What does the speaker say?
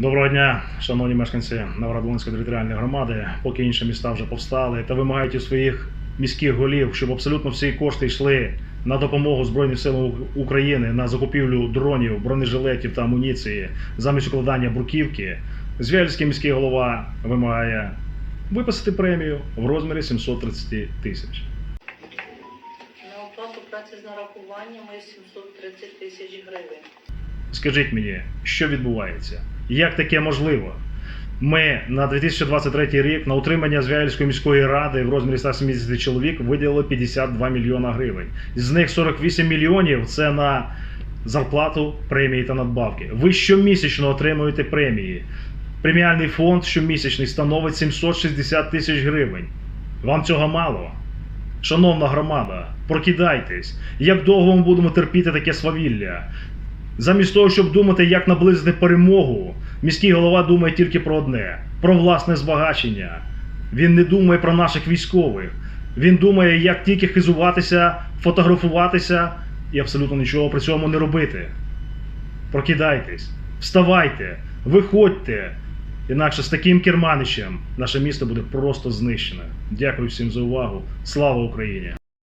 Доброго дня, шановні мешканці Новоград-Волинської територіальної громади. Поки інші міста вже повстали та вимагають у своїх міських голів, щоб абсолютно всі кошти йшли на допомогу Збройним силам України на закупівлю дронів, бронежилетів та амуніції замість укладання бруківки. Звяльський міський голова вимагає виписати премію в розмірі 730 тисяч. На оплату праці з нарахуваннями 730 тисяч гривень. Скажіть мені, що відбувається? Як таке можливо? Ми на 2023 рік на утримання Звяльської міської ради в розмірі 170 чоловік виділили 52 мільйона гривень. З них 48 мільйонів це на зарплату, премії та надбавки. Ви щомісячно отримуєте премії. Преміальний фонд щомісячний становить 760 тисяч гривень. Вам цього мало? Шановна громада, прокидайтесь. Як довго ми будемо терпіти таке свавілля? Замість того, щоб думати, як наблизити перемогу, міський голова думає тільки про одне: про власне збагачення. Він не думає про наших військових. Він думає, як тільки хизуватися, фотографуватися і абсолютно нічого при цьому не робити. Прокидайтесь, вставайте, виходьте. Інакше з таким керманичем наше місто буде просто знищене. Дякую всім за увагу. Слава Україні!